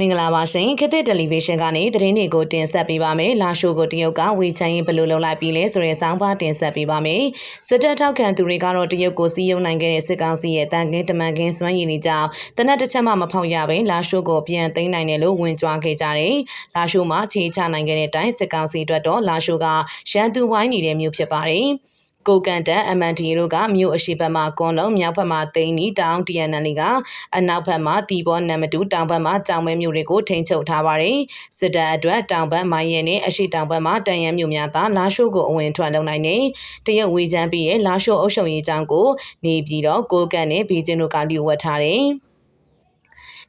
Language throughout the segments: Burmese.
မင်္ဂလာပါရှင်ခေတ်သစ်တယ်လီဗီရှင်းကနေသတင်းတွေကိုတင်ဆက်ပေးပါမယ်လာရှိုးကိုတရုတ်ကဝေချမ်းရင်ဘယ်လိုလုပ်လိုက်ပြီလဲဆိုတဲ့စောင်းပါတင်ဆက်ပေးပါမယ်စစ်တပ်ထောက်ခံသူတွေကတော့တရုတ်ကိုစီးရုံနိုင်ခဲ့တဲ့စစ်ကောင်စီရဲ့တန်ကင်းတမန်ကင်းစွမ်းရည်နေကြောင်းတနက်တစ်ချက်မှမဖောက်ရဘဲလာရှိုးကိုပြန်သိမ်းနိုင်တယ်လို့ဝင်ကြွားခဲ့ကြတယ်လာရှိုးမှာခြေချနိုင်ခဲ့တဲ့အတိုင်းစစ်ကောင်စီအတွက်တော့လာရှိုးကရန်သူဝိုင်းနေတဲ့မျိုးဖြစ်ပါတယ် ကိုကန်တန် MND တို့ကမြို့အရှိဘက်မှာကွန်လုံးမြောက်ဘက်မှာတိန်းနီတောင် TNL ကအနောက်ဘက်မှာတီဘောနံမတူတောင်ဘက်မှာကြောင်မဲမြို့တွေကိုထိန်းချုပ်ထားပါတယ်စစ်တပ်အတွက်တောင်ဘက်မိုင်းရဲနဲ့အရှိတောင်ဘက်မှာတန်ရန်မြို့များသာလာရှိုးကိုအဝင်ထွက်လုပ်နိုင်နေတရုတ်ဝေချမ်းပြီးရဲ့လာရှိုးအုပ်ချုပ်ရေးကြောင်းကိုနေပြီးတော့ကိုကန်နဲ့ဘေကျင်းတို့ကလျှို့ဝှက်ထားတယ်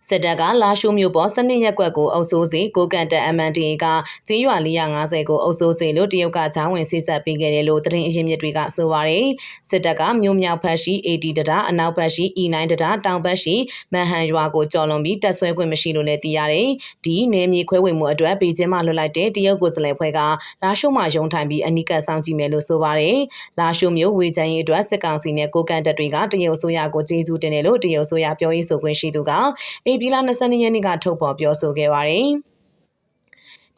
စစ်တပ်ကလာရှိုးမြို့ပေါ်စနစ်ရက်ကွက်ကိုအုပ်စိုးစီကိုကန်တက် MNDA ကကြေးရွာ450ကိုအုပ်စိုးစီလို့တရုတ်ကချောင်းဝင်စစ်ဆက်ပေးခဲ့တယ်လို့သတင်းအရင်းမြစ်တွေကဆိုပါတယ်စစ်တပ်ကမြို့မြောက်ဘက်ရှိ AD တတာအနောက်ဘက်ရှိ E9 တတာတောင်ဘက်ရှိမန်ဟန်ရွာကိုကျော်လွန်ပြီးတက်ဆွဲခွင့်မရှိလို့လည်းသိရတယ်ဒီနယ်မြေခွဲဝေမှုအတွက်ပေကျင်းမှလွတ်လိုက်တဲ့တရုတ်ကိုယ်စားလှယ်ဖွဲ့ကလာရှိုးမှာရုံထိုင်ပြီးအနိကတ်ဆောင်ကြည့်မယ်လို့ဆိုပါတယ်လာရှိုးမြို့ဝေချမ်းရေးအတွက်စစ်ကောင်စီနဲ့ကိုကန်တက်တွေကတရုတ်အစိုးရကိုကျေးဇူးတင်တယ်လို့တရုတ်အစိုးရပြောရေးဆိုခွင့်ရှိသူကအေပီလာ22ရက်နေ့ကထုတ်ဖော်ပြောဆိုခဲ့ပါတယ်။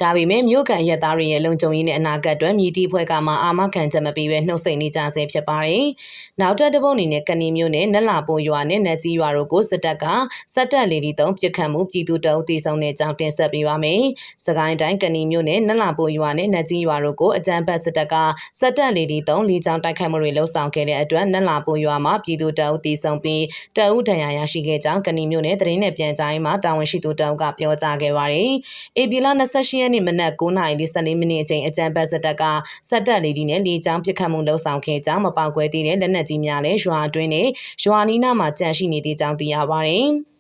ဒါပေမဲ့မြို့ကန်ရက်သားတွေရဲ့လုံခြုံရေးနဲ့အနာဂတ်အတွက်မြည်တီဖွဲ့ကမှအာမခံချက်မပေးဘဲနှုတ်ဆက်နေကြဆဲဖြစ်ပါတယ်။နောက်ထပ်တစ်ပုတ်အနေနဲ့ကဏီမြို့နယ်နက်လာပိုရွာနဲ့နက်ကြီးရွာတို့ကိုစစ်တပ်ကစက်တက်လေဒီတုံးပြစ်ခတ်မှုပြည်သူတအုပ်တီဆောင်တဲ့အကြောင်းတင်ဆက်ပေးပါမယ်။စကိုင်းတိုင်းကဏီမြို့နယ်နက်လာပိုရွာနဲ့နက်ကြီးရွာတို့ကိုအကြမ်းဖက်စစ်တပ်ကစက်တက်လေဒီတုံးလီချောင်းတိုက်ခိုက်မှုတွေလှုပ်ဆောင်ခဲ့တဲ့အတွက်နက်လာပိုရွာမှာပြည်သူတအုပ်တီဆောင်ပြီးတအုပ်ဒဏ်ရာရရှိခဲ့ကြောင်းကဏီမြို့နယ်သတင်းနဲ့ပြန်ကြားရေးမှာတာဝန်ရှိသူတအုပ်ကပြောကြားခဲ့ပါတယ်။အေပီလာ28ရက်နေ့မနက်9:44မိနစ်အချိန်အကြံပတ်စစ်တပ်ကစက်တက်လေဒီနဲ့လေကြောင်းပစ်ခတ်မှုလှုပ်ဆောင်ခဲ့ကြောင်းမပေါက်ကွဲသေးတဲ့လက်နက်ကြီးများလည်းရွာအတွင်းနဲ့ရွာနီးနားမှာကြန့်ရှိနေသေးကြောင်းသိရပါတယ်။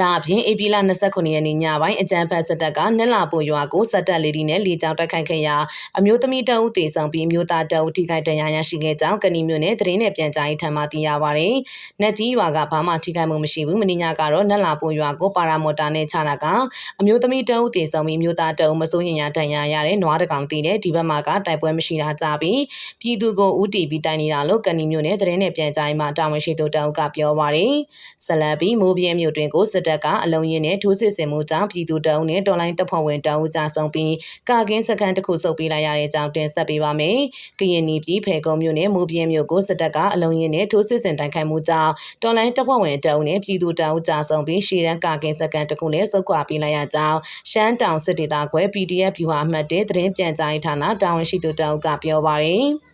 ဒါအပြင်ဧပြီလ29ရက်နေ့ညပိုင်းအကြမ်းဖက်စစ်တပ်ကနက်လာပိုရွာကိုစက်တက်လေးဒီနဲ့လေကြောင်းတိုက်ခိုက်ခဲ့ရာအမျိုးသမီးတအုပ်တေဆောင်ပြီးမျိုးသားတအုပ်ထိခိုက်ဒဏ်ရာရရှိခဲ့ကြောင်းကဏီမျိုးနဲ့သတင်းနဲ့ပြန်ကြားရေးထံမှသိရပါဗျ။နက်ကြီးရွာကဘာမှထိခိုက်မှုမရှိဘူး။မင်းညကတော့နက်လာပိုရွာကိုပါရာမော်တာနဲ့ချတာကအမျိုးသမီးတအုပ်တေဆောင်ပြီးမျိုးသားတအုပ်မစိုးရင်ရဒဏ်ရာရတဲ့နွားတကောင်တည်တဲ့ဒီဘက်မှာကတိုက်ပွဲမရှိတာကြပြီးပြည်သူကိုဥတီပြီးတိုင်နေတာလို့ကဏီမျိုးနဲ့သတင်းနဲ့ပြန်ကြားရေးမှတာဝန်ရှိသူတအုပ်ကပြောပါဗျ။ဆလန်ပြီးမိုးပြဲမြို့တွင်ကိုစစ်တပ်ကအလုံးရင်းနဲ့ထိုးစစ်ဆင်မှုကြောင့်ပြည်သူတအုပ်နဲ့တော်လိုင်းတပ်ဖွဲ့ဝင်တအုပ်ကြဆုံးပြီးကာကင်းစခန်းတစ်ခုစုပ်ပေးလိုက်ရတဲ့အကြောင်းတင်ဆက်ပေးပါမယ်။ကရင်နီပြည်ဖယ်ကုန်းမြို့နယ်မူပြင်းမြို့ကိုစစ်တပ်ကအလုံးရင်းနဲ့ထိုးစစ်ဆင်တိုက်ခိုက်မှုကြောင့်တော်လိုင်းတပ်ဖွဲ့ဝင်တအုပ်နဲ့ပြည်သူတအုပ်ကြဆုံးပြီးရှေ့တန်းကာကင်းစခန်းတစ်ခုလည်းစုပ်ခွာပေးလိုက်ရကြောင်းရှမ်းတောင်စစ်ဒေသခွဲ PDF ဗျူဟာအမှတ်တဲ့သတင်းပြန်ကြားရေးဌာနတာဝန်ရှိသူတအုပ်ကပြောပါရယ်။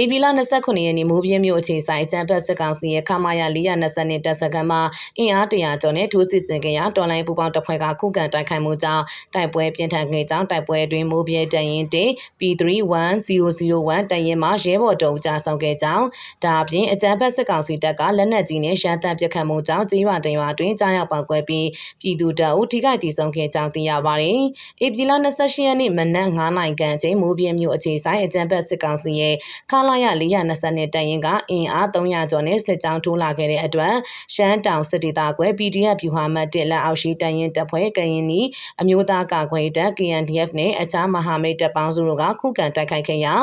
ဧပြီလ29ရက်နေ့မိုးပြင်းမြို့အခြေဆိုင်ကျန်းဖက်စစ်ကောင်စီရဲ့ခမာယာ420နဲ့တပ်စခန်းမှာအင်အား100ကျော်နဲ့ထိုးစစ်ဆင်ခဲ့ရာတော်လိုင်းပူပေါင်းတပ်ဖွဲ့ကခုခံတိုက်ခိုက်မှုကြောင့်တိုက်ပွဲပြင်းထန်ခဲ့ကြောင်းတိုက်ပွဲအတွင်းမိုးပြင်းတရင်တေ P31001 တရင်မှာရဲဘော်တုံးကြဆောင်ခဲ့ကြောင်းဒါအပြင်အကြမ်းဖက်စစ်ကောင်စီတပ်ကလက်နက်ကြီးနဲ့ရှမ်းတမ်းပစ်ခတ်မှုကြောင့်ကြေးရွာတရွာအတွင်းကြားရောက်ပေါက်ကွဲပြီးပြည်သူတပ်ဦးထိခိုက်ဒေဆုံးခဲ့ကြောင်းသိရပါတယ်။ဧပြီလ28ရက်နေ့မနက်9:00နာရီခန့်ချိန်မိုးပြင်းမြို့အခြေဆိုင်အကြမ်းဖက်စစ်ကောင်စီရဲ့ခလာရ420တရင်ကအင်အား300ကျော်နဲ့စစ်ကြောင်းထိုးလာခဲ့တဲ့အတွက်ရှမ်းတောင်စစ်ဒေသကွယ် PDF ဗျူဟာမှတ်1လက်အောက်ရှိတရင်တပ်ဖွဲ့ကရင်နီအမျိုးသားကာကွယ်တပ် KNDF နဲ့အခြားမဟာမိတ်တပ်ပေါင်းစုတို့ကခုခံတိုက်ခိုက်ခဲ့ရာ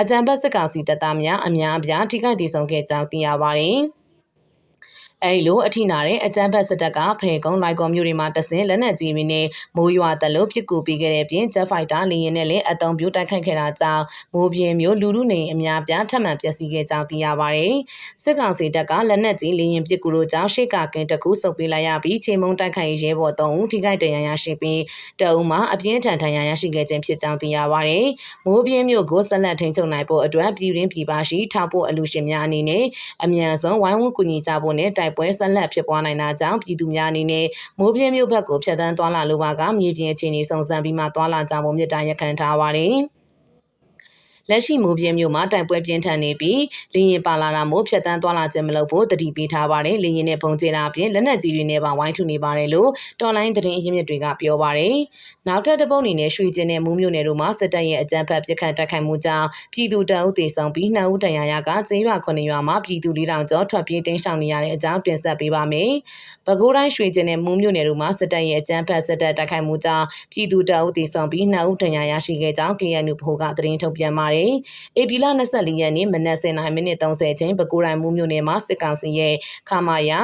အကြံဖက်စစ်ကောင်စီတပ်သားများအများအပြားထိခိုက်ဒေဆုံးခဲ့ကြောင်းသိရပါတယ်။ အဲဒီလိုအထိနာတဲ့အကြမ်းဖက်စစ်တပ်ကဖဲကုန်းလိုက်ကော်မျိုးတွေမှာတဆင်လက်နက်ကြီးတွေနဲ့မိုးရွာတလို့ပြစ်ကူပေးခဲ့တဲ့ပြင်ဂျက်ဖိုက်တာလေရင်နဲ့လည်းအတုံးပြိုတိုက်ခိုက်ခဲ့တာကြောင့်မိုးပြင်းမျိုးလူလူနေအများပြားထပ်မံပျက်စီးခဲ့ကြောင်းသိရပါတယ်။စစ်ကောင်စီတပ်ကလက်နက်ကြီးလေရင်ပြစ်ကူတို့ကြောင့်ရှေ့ကကင်းတကူစုပ်ပေးလိုက်ရပြီးချိန်မုံတိုက်ခိုက်ရဲဘော်၃ဦးထိခိုက်ဒဏ်ရာရရှိပြီးတအုံမှာအပြင်းထန်ဒဏ်ရာရရှိခဲ့ခြင်းဖြစ်ကြောင်းသိရပါတယ်။မိုးပြင်းမျိုးကိုဆက်လက်ထိန်းချုပ်နိုင်ဖို့အတွက်ပြည်ရင်းပြည်ပရှိထောက်ဖို့အလူရှင်များအနေနဲ့အမြန်ဆုံးဝိုင်းဝန်းကူညီကြဖို့နဲ့တိုက်ပွဲဆက်လက်ဖြစ်ပွားနိုင်တာကြောင့်ပြည်သူများအနေနဲ့မိုးပြင်းမြို့ဘက်ကိုဖျက်ဆီးသွားလာလိုပါကမြေပြင်အခြေအနေစုံစမ်းပြီးမှသွားလာကြဖို့မြစ်တာရက်ခံထားပါတယ်။ လက်ရှိမိုးပြင်းမြို့မှာတိုင်ပွဲပြင်းထန်နေပြီးလေရင်ပါလာတာမို့ဖြတ်တန်းသွားလာခြင်းမလုပ်ဖို့တတိပေးထားပါတယ်လေရင်နဲ့ပုံကျင်းတာအပြင်လက်နက်ကြီးတွေနဲ့ပါဝိုင်းထုနေပါတယ်လို့တော်လိုင်းသတင်းအရင်းမြစ်တွေကပြောပါတယ်နောက်ထပ်တစ်ပုတ်အနေနဲ့ရွှေကျင်းနဲ့မူးမြို့နယ်တို့မှာစစ်တပ်ရဲ့အကြမ်းဖက်ပစ်ခတ်တိုက်ခိုက်မှုကြောင့်ပြည်သူတအုပ်တေဆောင်ပြီးနှံဦးတန်ရာရကကျေးရွာခုနှစ်ရွာမှာပြည်သူ၄000ကျော်ထွက်ပြေးတိမ်းရှောင်နေရတဲ့အကြောင်းတင်ဆက်ပေးပါမယ်ပဲခူးတိုင်းရွှေကျင်းနဲ့မူးမြို့နယ်တို့မှာစစ်တပ်ရဲ့အကြမ်းဖက်စစ်တပ်တိုက်ခိုက်မှုကြောင့်ပြည်သူတအုပ်တေဆောင်ပြီးနှံဦးတန်ရာရရှိခဲ့ကြောင်း KNU ဘိုးကသတင်းထုတ်ပြန်ပါတယ်။ AP လ24ရက်နေ့မနက်09:30ချိန်ပဲခူးတိုင်းမူးမြို့နယ်မှာစစ်ကောင်စီရဲ့ခမာယာ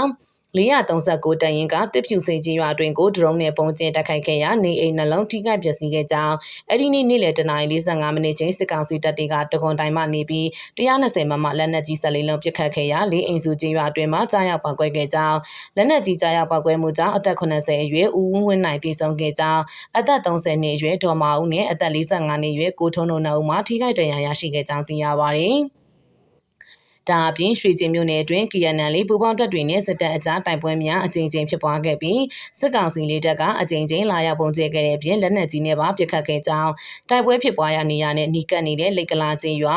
439တရင်ကတစ်ဖြူစိန်ကြီးရွာအတွင်းကိုဒရုန်းနဲ့ပုံကျင်းတိုက်ခိုက်ခဲ့ရာနေအိမ်နှလုံးထိခိုက်ပျက်စီးခဲ့ကြောင်းအဲ့ဒီနေ့နေ့လယ်တနာရီ45မိနစ်ချင်းစစ်ကောင်စီတပ်တွေကတကွန်တိုင်းမှနေပြီး120မမလက်နက်ကြီးဆက်လေးလုံးပစ်ခတ်ခဲ့ရာလေးအိမ်စုကြီးရွာအတွင်းမှာကြားရောက်ပောက်ကွဲခဲ့ကြောင်းလက်နက်ကြီးကြားရောက်ပောက်ကွဲမှုကြောင့်အသက်80အရွယ်ဦးဝင်းဝင်းနိုင်တည်ဆုံခဲ့ကြောင်းအသက်30နှစ်အရွယ်ဒေါ်မာဦးနဲ့အသက်45နှစ်အရွယ်ကိုထွန်းတို့နှစ်ဦးမှာထိခိုက်ဒဏ်ရာရရှိခဲ့ကြောင်းသိရပါတယ်။ ဒါအပြင်ရွှေကျင်မြို့နယ်အတွင်း KNL ပူပေါင်းတပ်တွေနဲ့စစ်တပ်အကြားတိုက်ပွဲများအကြိမ်ကြိမ်ဖြစ်ပွားခဲ့ပြီးစစ်ကောင်စီလေးတပ်ကအကြိမ်ကြိမ်လာရောက်ပုံကျဲခဲ့တဲ့အပြင်လက်နက်ကြီးနဲ့ပါပစ်ခတ်ခဲ့ကြောင်းတိုက်ပွဲဖြစ်ပွားရာနေရာနဲ့နှီးကပ်နေတဲ့လိတ်ကလာချင်းရွာ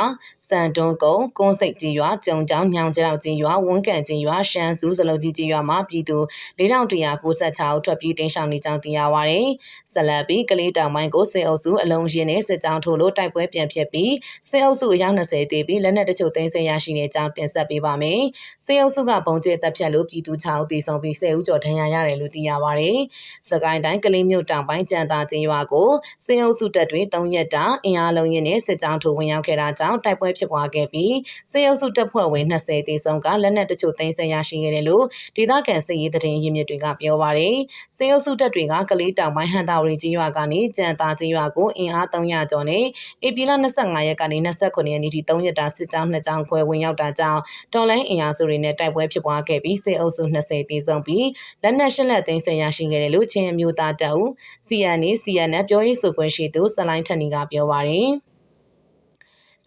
စံတွန်းကုန်းကုန်းစိတ်ကြီးရွာကြုံကြောင်ညောင်ကြောက်ချင်းရွာဝန်းကန်ချင်းရွာရှမ်းစုစလုံးကြီးချင်းရွာမှာပြည်သူ4196ဦးထွက်ပြေးတင်းရှောင်နေကြောင်းသိရပါဗျ။ဆက်လက်ပြီးကလေးတောင်ပိုင်းကိုစစ်အုပ်စုအလုံးရင်းနဲ့စစ်ကြောင်းထိုးလို့တိုက်ပွဲပြန်ဖြစ်ပြီးစစ်အုပ်စုအယောက်20တေးပြီးလက်နက်တချို့သိမ်းဆည်းရရှိနေကြောင်းတင်ဆက်ပေးပါမယ်။စစ်အုပ်စုကပုံကျဲတပ်ဖြတ်လို့ပြည်သူ6ဦးသေဆုံးပြီး10ဦးကျော်ဒဏ်ရာရတယ်လို့သိရပါဗျ။စကိုင်းတိုင်းကလေးမြို့တောင်ပိုင်းကြံသာချင်းရွာကိုစစ်အုပ်စုတပ်တွေ3ရက်တာအင်အားလုံးရင်းနဲ့စစ်ကြောင်းထိုးဝင်ရောက်ခဲ့တာကြောင့်တိုက်ပွဲဖြစ်ပွားခဲ့ပြီးစစ်အုပ်စုတပ်ဖွဲ့ဝင်20သေဆုံးကလက်နက်တချို့သိမ်းဆည်းရရှိခဲ့တယ်လို့ဒေသခံစစ်ရေးသတင်းရင်းမြစ်တွေကပြောပါရယ်စစ်အုပ်စုတပ်တွေကကလေးတောင်ပိုင်းဟန်တာဝရီကြီးရွာကနေကြံသာကြီးရွာကိုအင်အား300ကျော်နဲ့ဧပြီလ25ရက်ကနေ29ရက်နေ့ထိ3ရက်တာစစ်ကြောင်း2ကြောင်းခွဲဝင်ရောက်တာကြောင့်တော်လိုင်းအင်အားစုတွေနဲ့တိုက်ပွဲဖြစ်ပွားခဲ့ပြီးစစ်အုပ်စု20တေဆုံးပြီးလက်နက်ရှစ်လက်သိမ်းဆည်းရရှိခဲ့တယ်လို့ချင်းအမျိုးသားတပ်ဦး CNA CNN ပြောရေးဆိုခွင့်ရှိသူစလိုင်းထက်နီကပြောပါရယ်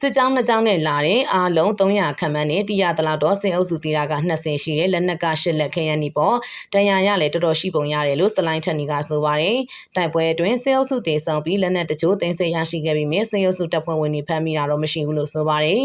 စစ်ကြောင်းနှစ်ကြောင်းနဲ့လာတဲ့အားလုံး300ခန့်မှန်းနဲ့တရတလောက်တော့စင်အုပ်စုတီတာက20ရှိတယ်လက်နက်က8လက်ခဲရန်ဒီပေါ်တန်ရာရလည်းတော်တော်ရှိပုံရတယ်လို့စလိုင်းထက်နီကဆိုပါတယ်တိုက်ပွဲအတွင်းစင်အုပ်စုတေဆောင်ပြီးလက်နက်တချို့တင်ဆက်ရရှိခဲ့ပြီးမြစင်အုပ်စုတပ်ဖွဲ့ဝင်တွေဖမ်းမိတာတော့မရှိဘူးလို့ဆိုပါတယ်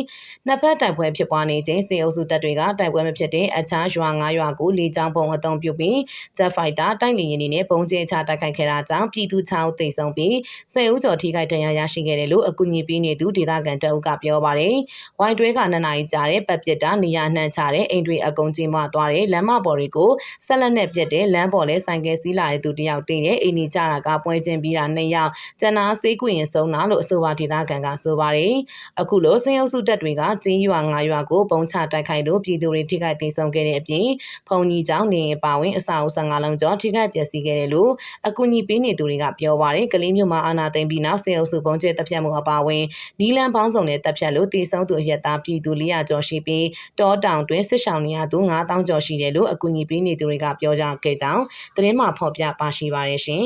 နှစ်ဖက်တိုက်ပွဲဖြစ်ပွားနေချိန်စင်အုပ်စုတပ်တွေကတိုက်ပွဲမဖြစ်တဲ့အခြားရွာ9ရွာကိုလေကြောင်းပုံအုံပြုပြီး Jet Fighter တိုက်လေယာဉ်တွေနဲ့ပုံကျဲချတိုက်ခိုက်ခဲ့တာကြောင့်ပြည်သူ6ဦးသေဆုံးပြီး10ဦးကျော်ထိခိုက်ဒဏ်ရာရရှိခဲ့တယ်လို့အကူအညီပေးနေသူဒေသခံတအုပ်ကပြောပါတယ်။ဝိုင်တွဲကနှစ်နာရီကြာတဲ့ပတ်ပစ်တာနေရာနှံ့ချတဲ့အိမ်တွေအကုံကြီးမှသွားတဲ့လမ်းမပေါ်တွေကိုဆက်လက်နဲ့ပြက်တဲ့လမ်းပေါ်လဲဆိုင်ကယ်စီးလာတဲ့သူတယောက်တင်တဲ့အိမ်ကြီးကြတာကပွဲချင်းပြီးတာနှစ်ယောက်ကျန်နာဆေးကွရင်ဆုံးတာလို့အဆိုပါဒေသခံကဆိုပါတယ်။အခုလိုစင်အုပ်စုတပ်တွေကကျင်းရွာ၅ရွာကိုပုံချတိုက်ခိုက်လို့ပြည်သူတွေထိခိုက်ဒေဆုံးခဲ့တဲ့အပြင်ဖုန်ကြီးကျောင်းနေပါဝင်အစာအုပ်15လုံးကျော်ထိခိုက်ပျက်စီးခဲ့တယ်လို့အကူအညီပေးနေသူတွေကပြောပါတယ်။ကလေးမျိုးမှာအာနာသိမ့်ပြီးနောက်စင်အုပ်စုပုံကျဲတပ်ဖြတ်မှုအပါအဝင်နီလန်ပေါင်းစုံနဲ့တပ်ဖြတ်လို့တည်ဆုံးသူအရက်သားပြည်သူ400ကျော်ရှိပြီးတောတောင်တွင်စစ်ဆောင်နေရသူ9000ကျော်ရှိတယ်လို့အကူအညီပေးနေသူတွေကပြောကြားခဲ့ကြောင်းသတင်းမှဖော်ပြပါရှိပါတယ်ရှင်